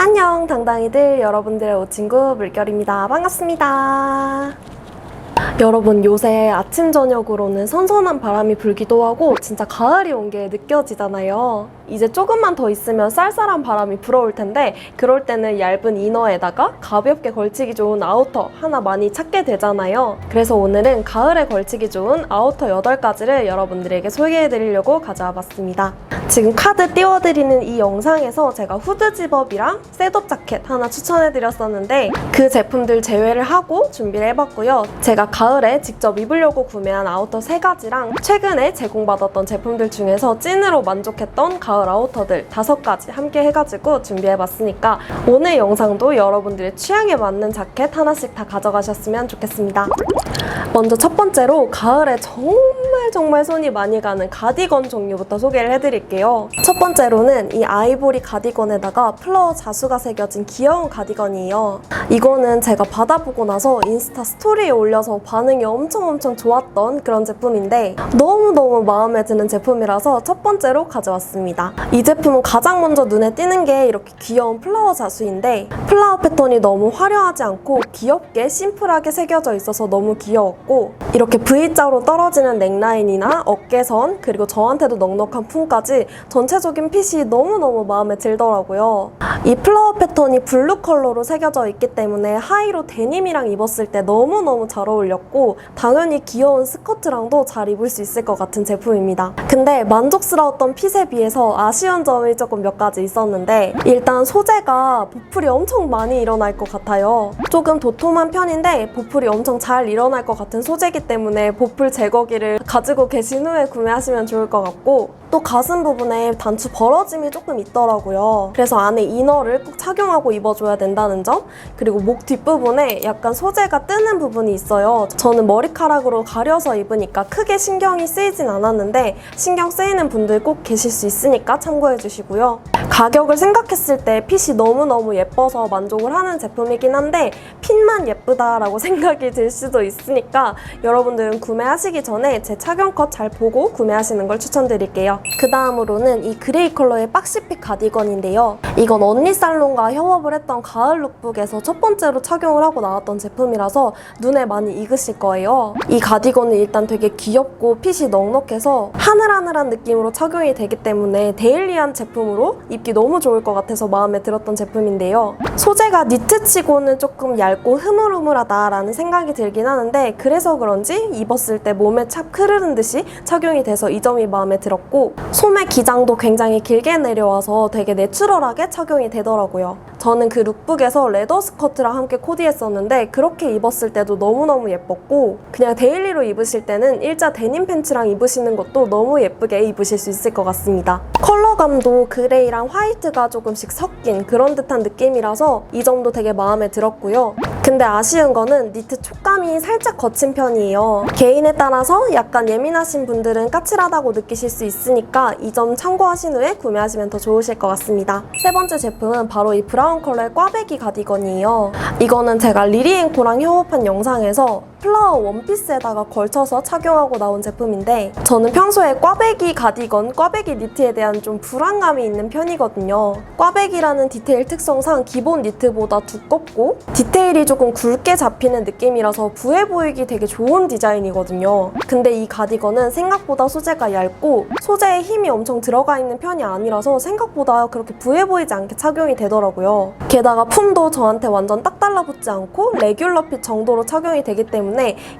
안녕 당당이들 여러분들의 오친구 물결입니다. 반갑습니다. 여러분 요새 아침 저녁으로는 선선한 바람이 불기도 하고 진짜 가을이 온 게 느껴지잖아요. 이제 조금만 더 있으면 쌀쌀한 바람이 불어올 텐데 그럴 때는 얇은 이너에다가 가볍게 걸치기 좋은 아우터 하나 많이 찾게 되잖아요. 그래서 오늘은 가을에 걸치기 좋은 아우터 8가지를 여러분들에게 소개해 드리려고 가져와 봤습니다. 지금 카드 띄워드리는 이 영상에서 제가 후드 집업이랑 셋업 자켓 하나 추천해 드렸었는데 그 제품들 제외를 하고 준비를 해봤고요. 제가 가을에 직접 입으려고 구매한 아우터 세 가지랑 최근에 제공받았던 제품들 중에서 찐으로 만족했던 가을 아우터들 다섯 가지 함께 해가지고 준비해봤으니까 오늘 영상도 여러분들의 취향에 맞는 자켓 하나씩 다 가져가셨으면 좋겠습니다. 먼저 첫 번째로 가을에 정말 정말 손이 많이 가는 가디건 종류부터 소개를 해드릴게요. 첫 번째로는 이 아이보리 가디건에다가 플라워 자수가 새겨진 귀여운 가디건이에요. 이거는 제가 받아보고 나서 인스타 스토리에 올려서 반응이 엄청 엄청 좋았던 그런 제품인데 너무너무 마음에 드는 제품이라서 첫 번째로 가져왔습니다. 이 제품은 가장 먼저 눈에 띄는 게 이렇게 귀여운 플라워 자수인데 플라워 패턴이 너무 화려하지 않고 귀엽게 심플하게 새겨져 있어서 너무 귀여웠고 이렇게 V자로 떨어지는 넥라인 이나 어깨선 그리고 저한테도 넉넉한 품까지 전체적인 핏이 너무너무 마음에 들더라고요. 이 플라워 패턴이 블루 컬러로 새겨져 있기 때문에 하이로 데님이랑 입었을 때 너무너무 잘 어울렸고 당연히 귀여운 스커트랑도 잘 입을 수 있을 것 같은 제품입니다. 근데 만족스러웠던 핏에 비해서 아쉬운 점이 조금 몇 가지 있었는데 일단 소재가 보풀이 엄청 많이 일어날 것 같아요. 조금 도톰한 편인데 보풀이 엄청 잘 일어날 것 같은 소재이기 때문에 보풀 제거기를 가 지고 계신 후에 구매하시면 좋을 것 같고 또 가슴 부분에 단추 벌어짐이 조금 있더라고요. 그래서 안에 이너를 꼭 착용하고 입어줘야 된다는 점 그리고 목 뒷부분에 약간 소재가 뜨는 부분이 있어요. 저는 머리카락으로 가려서 입으니까 크게 신경이 쓰이진 않았는데 신경 쓰이는 분들 꼭 계실 수 있으니까 참고해 주시고요. 가격을 생각했을 때 핏이 너무너무 예뻐서 만족을 하는 제품이긴 한데 핏만 예쁘다라고 생각이 들 수도 있으니까 여러분들은 구매하시기 전에 제 착용컷 잘 보고 구매하시는 걸 추천드릴게요. 그 다음으로는 이 그레이 컬러의 박시핏 가디건인데요. 이건 언니 살롱과 협업을 했던 가을 룩북에서 첫 번째로 착용을 하고 나왔던 제품이라서 눈에 많이 익으실 거예요. 이 가디건은 일단 되게 귀엽고 핏이 넉넉해서 하늘하늘한 느낌으로 착용이 되기 때문에 데일리한 제품으로 입기 너무 좋을 것 같아서 마음에 들었던 제품인데요. 소재가 니트치고는 조금 얇고 흐물흐물하다라는 생각이 들긴 하는데 그래서 그런지 입었을 때 몸에 착 흐르는 듯이 착용이 돼서 이 점이 마음에 들었고 소매 기장도 굉장히 길게 내려와서 되게 내추럴하게 착용이 되더라고요. 저는 그 룩북에서 레더 스커트랑 함께 코디했었는데 그렇게 입었을 때도 너무너무 예뻤고 그냥 데일리로 입으실 때는 일자 데님 팬츠랑 입으시는 것도 너무 예쁘게 입으실 수 있을 것 같습니다. 컬러감도 그레이랑 화이트가 조금씩 섞인 그런 듯한 느낌이라서 이 점도 되게 마음에 들었고요. 근데 아쉬운 거는 니트 촉감이 살짝 거친 편이에요. 개인에 따라서 약간 예민하신 분들은 까칠하다고 느끼실 수 있으니까 이 점 참고하신 후에 구매하시면 더 좋으실 것 같습니다. 세 번째 제품은 바로 이 브라운 컬러의 꽈배기 가디건이에요. 이거는 제가 리리앤코랑 협업한 영상에서 플라워 원피스에다가 걸쳐서 착용하고 나온 제품인데 저는 평소에 꽈배기 가디건, 꽈배기 니트에 대한 좀 불안감이 있는 편이거든요. 꽈배기라는 디테일 특성상 기본 니트보다 두껍고 디테일이 조금 굵게 잡히는 느낌이라서 부해 보이기 되게 좋은 디자인이거든요. 근데 이 가디건은 생각보다 소재가 얇고 소재에 힘이 엄청 들어가 있는 편이 아니라서 생각보다 그렇게 부해 보이지 않게 착용이 되더라고요. 게다가 품도 저한테 완전 딱 달라붙지 않고 레귤러 핏 정도로 착용이 되기 때문에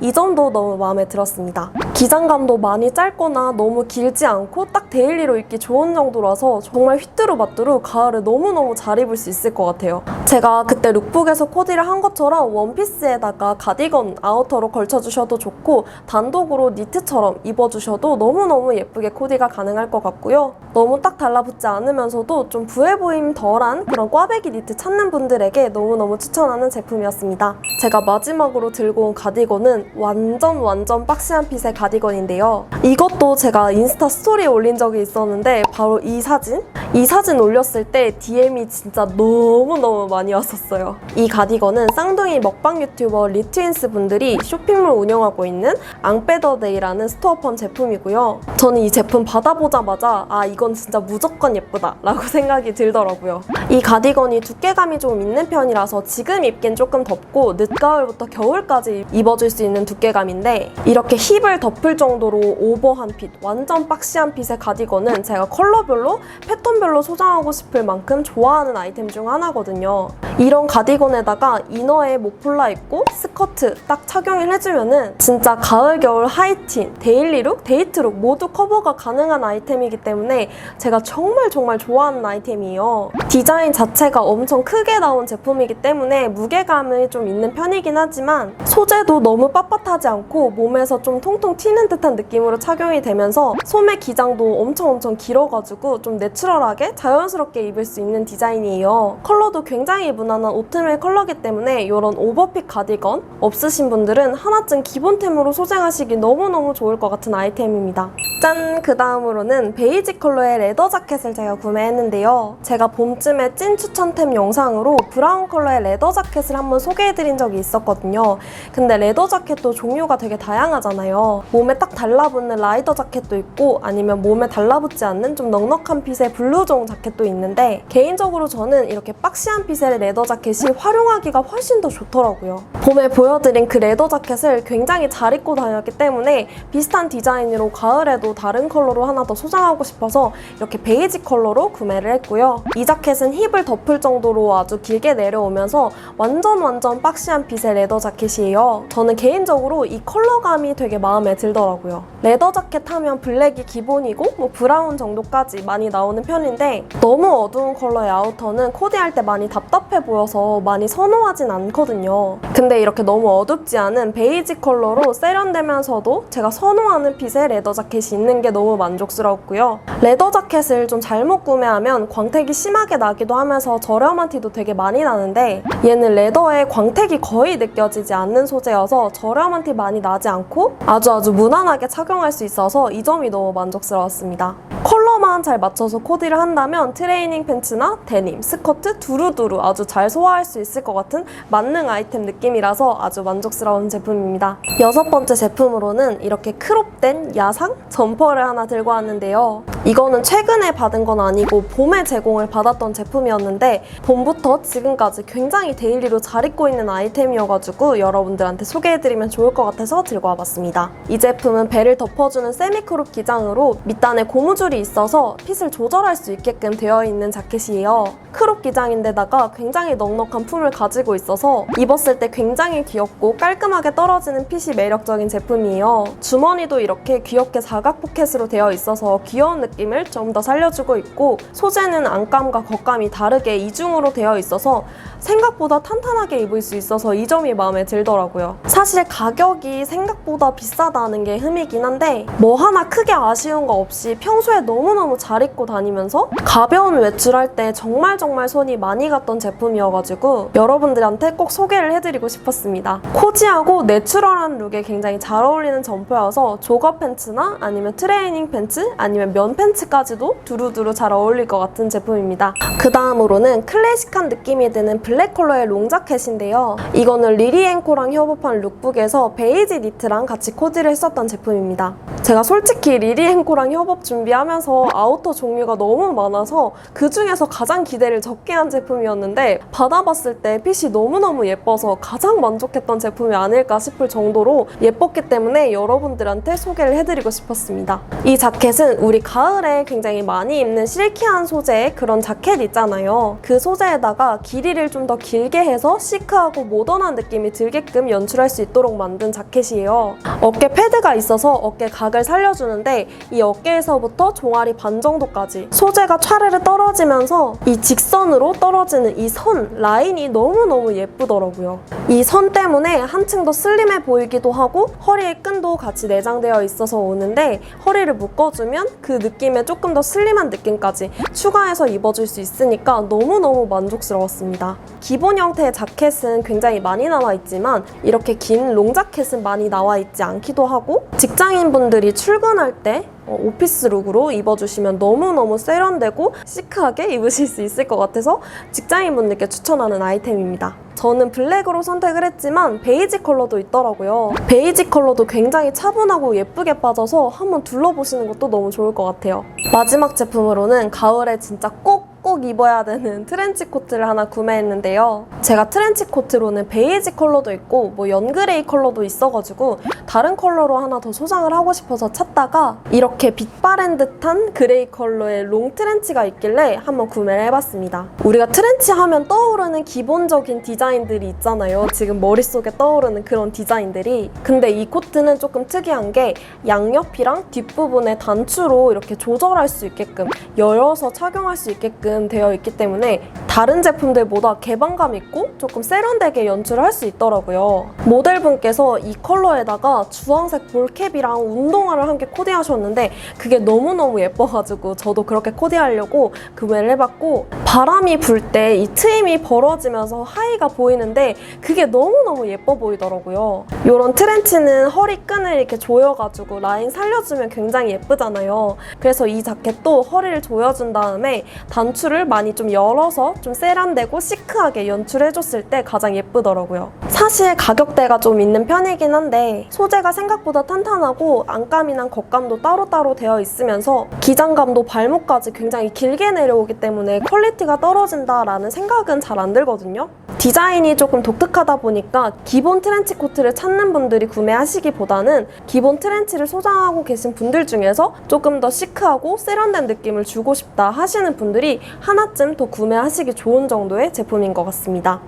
이 점도 너무 마음에 들었습니다. 기장감도 많이 짧거나 너무 길지 않고 딱 데일리로 입기 좋은 정도라서 정말 휘뚜루마뚜루 가을에 너무너무 잘 입을 수 있을 것 같아요. 제가 그때 룩북에서 코디를 한 것처럼 원피스에다가 가디건 아우터로 걸쳐주셔도 좋고 단독으로 니트처럼 입어주셔도 너무너무 예쁘게 코디가 가능할 것 같고요. 너무 딱 달라붙지 않으면서도 좀 부해 보임 덜한 그런 꽈배기 니트 찾는 분들에게 너무너무 추천하는 제품이었습니다. 제가 마지막으로 들고 온 가디 가디건은 완전 완전 박시한 핏의 가디건인데요. 이것도 제가 인스타 스토리에 올린 적이 있었는데 바로 이 사진? 이 사진 올렸을 때 DM이 진짜 너무너무 많이 왔었어요. 이 가디건은 쌍둥이 먹방 유튜버 리트윈스 분들이 쇼핑몰 운영하고 있는 앙베더데이라는 스토어펌 제품이고요. 저는 이 제품 받아보자마자 아 이건 진짜 무조건 예쁘다 라고 생각이 들더라고요. 이 가디건이 두께감이 좀 있는 편이라서 지금 입긴 조금 덥고 늦가을부터 겨울까지 입 어줄 수 있는 두께감인데 이렇게 힙을 덮을 정도로 오버한 핏, 완전 박시한 핏의 가디건은 제가 컬러별로 패턴별로 소장하고 싶을 만큼 좋아하는 아이템 중 하나거든요. 이런 가디건에다가 이너에 목폴라 입고 스커트 딱 착용을 해주면은 진짜 가을 겨울 하이틴, 데일리룩, 데이트룩 모두 커버가 가능한 아이템이기 때문에 제가 정말 정말 좋아하는 아이템이에요. 디자인 자체가 엄청 크게 나온 제품이기 때문에 무게감이 좀 있는 편이긴 하지만 소재도 너무 빳빳하지 않고 몸에서 좀 통통 튀는 듯한 느낌으로 착용이 되면서 소매 기장도 엄청 엄청 길어가지고 좀 내추럴하게 자연스럽게 입을 수 있는 디자인이에요. 컬러도 굉장히 무난한 오트밀 컬러기 때문에 이런 오버핏 가디건 없으신 분들은 하나쯤 기본템으로 소장하시기 너무너무 좋을 것 같은 아이템입니다. 짠! 그 다음으로는 베이지 컬러의 레더 자켓을 제가 구매했는데요. 제가 봄쯤에 찐 추천템 영상으로 브라운 컬러의 레더 자켓을 한번 소개해드린 적이 있었거든요. 근데 레더 자켓도 종류가 되게 다양하잖아요. 몸에 딱 달라붙는 라이더 자켓도 있고 아니면 몸에 달라붙지 않는 좀 넉넉한 핏의 블루종 자켓도 있는데 개인적으로 저는 이렇게 박시한 핏의 레더 자켓이 활용하기가 훨씬 더 좋더라고요. 봄에 보여드린 그 레더 자켓을 굉장히 잘 입고 다녔기 때문에 비슷한 디자인으로 가을에도 다른 컬러로 하나 더 소장하고 싶어서 이렇게 베이지 컬러로 구매를 했고요. 이 자켓은 힙을 덮을 정도로 아주 길게 내려오면서 완전 완전 박시한 핏의 레더 자켓이에요. 저는 개인적으로 이 컬러감이 되게 마음에 들더라고요. 레더 자켓 하면 블랙이 기본이고 뭐 브라운 정도까지 많이 나오는 편인데 너무 어두운 컬러의 아우터는 코디할 때 많이 답답해 보여서 많이 선호하진 않거든요. 근데 이렇게 너무 어둡지 않은 베이지 컬러로 세련되면서도 제가 선호하는 핏의 레더 자켓이 있는 게 너무 만족스럽고요. 레더 자켓을 좀 잘못 구매하면 광택이 심하게 나기도 하면서 저렴한 티도 되게 많이 나는데 얘는 레더에 광택이 거의 느껴지지 않는 소재여서 저렴한 티 많이 나지 않고 아주 아주 무난하게 착용할 수 있어서 이 점이 너무 만족스러웠습니다. 컬러 만 잘 맞춰서 코디를 한다면 트레이닝 팬츠나 데님, 스커트 두루두루 아주 잘 소화할 수 있을 것 같은 만능 아이템 느낌이라서 아주 만족스러운 제품입니다. 여섯 번째 제품으로는 이렇게 크롭된 야상 점퍼를 하나 들고 왔는데요. 이거는 최근에 받은 건 아니고 봄에 제공을 받았던 제품이었는데 봄부터 지금까지 굉장히 데일리로 잘 입고 있는 아이템이어가지고 여러분들한테 소개해드리면 좋을 것 같아서 들고 와봤습니다. 이 제품은 배를 덮어주는 세미크롭 기장으로 밑단에 고무줄이 있어서 핏을 조절할 수 있게끔 되어 있는 자켓이에요. 크롭 기장인데다가 굉장히 넉넉한 품을 가지고 있어서 입었을 때 굉장히 귀엽고 깔끔하게 떨어지는 핏이 매력적인 제품이에요. 주머니도 이렇게 귀엽게 사각 포켓으로 되어 있어서 귀여운 느낌을 좀 더 살려주고 있고 소재는 안감과 겉감이 다르게 이중으로 되어 있어서 생각보다 탄탄하게 입을 수 있어서 이 점이 마음에 들더라고요. 사실 가격이 생각보다 비싸다는 게 흠이긴 한데 뭐 하나 크게 아쉬운 거 없이 평소에 너무 너무 잘 입고 다니면서 가벼운 외출할 때 정말 정말 손이 많이 갔던 제품이어가지고 여러분들한테 꼭 소개를 해드리고 싶었습니다. 코지하고 내추럴한 룩에 굉장히 잘 어울리는 점퍼여서 조거 팬츠나 아니면 트레이닝 팬츠 아니면 면 팬츠까지도 두루두루 잘 어울릴 것 같은 제품입니다. 그 다음으로는 클래식한 느낌이 드는 블랙 컬러의 롱 자켓인데요. 이거는 리리앤코랑 협업한 룩북에서 베이지 니트랑 같이 코디를 했었던 제품입니다. 제가 솔직히 리리앤코랑 협업 준비하면서 아우터 종류가 너무 많아서 그 중에서 가장 기대를 적게 한 제품이었는데 받아봤을 때 핏이 너무너무 예뻐서 가장 만족했던 제품이 아닐까 싶을 정도로 예뻤기 때문에 여러분들한테 소개를 해드리고 싶었습니다. 이 자켓은 우리 가을에 굉장히 많이 입는 실키한 소재의 그런 자켓 있잖아요. 그 소재에다가 길이를 좀 더 길게 해서 시크하고 모던한 느낌이 들게끔 연출할 수 있도록 만든 자켓이에요. 어깨 패드가 있어서 어깨 각을 살려주는데 이 어깨에서부터 종아리 반 정도까지 소재가 차르르 떨어지면서 이 직선으로 떨어지는 이 선 라인이 너무너무 예쁘더라고요. 이 선 때문에 한층 더 슬림해 보이기도 하고 허리의 끈도 같이 내장되어 있어서 오는데 허리를 묶어주면 그 느낌에 조금 더 슬림한 느낌까지 추가해서 입어줄 수 있으니까 너무너무 만족스러웠습니다. 기본 형태의 자켓은 굉장히 많이 나와 있지만 이렇게 긴 롱자켓은 많이 나와 있지 않기도 하고 직장인분들이 출근할 때 어, 오피스룩으로 입어주시면 너무너무 세련되고 시크하게 입으실 수 있을 것 같아서 직장인분들께 추천하는 아이템입니다. 저는 블랙으로 선택을 했지만 베이지 컬러도 있더라고요. 베이지 컬러도 굉장히 차분하고 예쁘게 빠져서 한번 둘러보시는 것도 너무 좋을 것 같아요. 마지막 제품으로는 가을에 진짜 꼭 꼭 입어야 되는 트렌치 코트를 하나 구매했는데요. 제가 트렌치 코트로는 베이지 컬러도 있고 뭐 연그레이 컬러도 있어가지고 다른 컬러로 하나 더 소장을 하고 싶어서 찾다가 이렇게 빛바랜 듯한 그레이 컬러의 롱 트렌치가 있길래 한번 구매를 해봤습니다. 우리가 트렌치 하면 떠오르는 기본적인 디자인들이 있잖아요. 지금 머릿속에 떠오르는 그런 디자인들이. 근데 이 코트는 조금 특이한 게 양옆이랑 뒷부분에 단추로 이렇게 조절할 수 있게끔 열어서 착용할 수 있게끔 되어 있기 때문에 다른 제품들보다 개방감 있고 조금 세련되게 연출을 할 수 있더라고요. 모델분께서 이 컬러에다가 주황색 볼캡이랑 운동화를 함께 코디하셨는데 그게 너무너무 예뻐가지고 저도 그렇게 코디하려고 구매를 해봤고 바람이 불 때 이 트임이 벌어지면서 하의가 보이는데 그게 너무너무 예뻐 보이더라고요. 이런 트렌치는 허리끈을 이렇게 조여가지고 라인 살려주면 굉장히 예쁘잖아요. 그래서 이 자켓도 허리를 조여준 다음에 단추를 많이 좀 열어서 좀 세련되고 시크하게 연출해줬을 때 가장 예쁘더라고요. 사실 가격대가 좀 있는 편이긴 한데 소재가 생각보다 탄탄하고 안감이랑 겉감도 따로따로 되어 있으면서 기장감도 발목까지 굉장히 길게 내려오기 때문에 퀄리티가 떨어진다라는 생각은 잘 안 들거든요. 디자인이 조금 독특하다 보니까 기본 트렌치 코트를 찾는 분들이 구매하시기보다는 기본 트렌치를 소장하고 계신 분들 중에서 조금 더 시크하고 세련된 느낌을 주고 싶다 하시는 분들이 하나쯤 더 구매하시기 좋은 정도의 제품인 것 같습니다.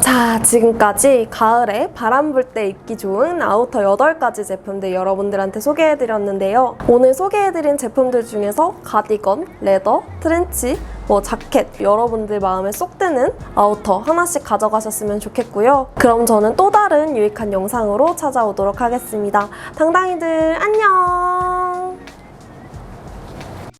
자, 지금까지 가을에 바람 불 때 입기 좋은 아우터 8가지 제품들 여러분들한테 소개해드렸는데요. 오늘 소개해드린 제품들 중에서 가디건, 레더, 트렌치, 뭐 자켓 여러분들 마음에 쏙 드는 아우터 하나씩 가져가셨으면 좋겠고요. 그럼 저는 또 다른 유익한 영상으로 찾아오도록 하겠습니다. 당당이들 안녕!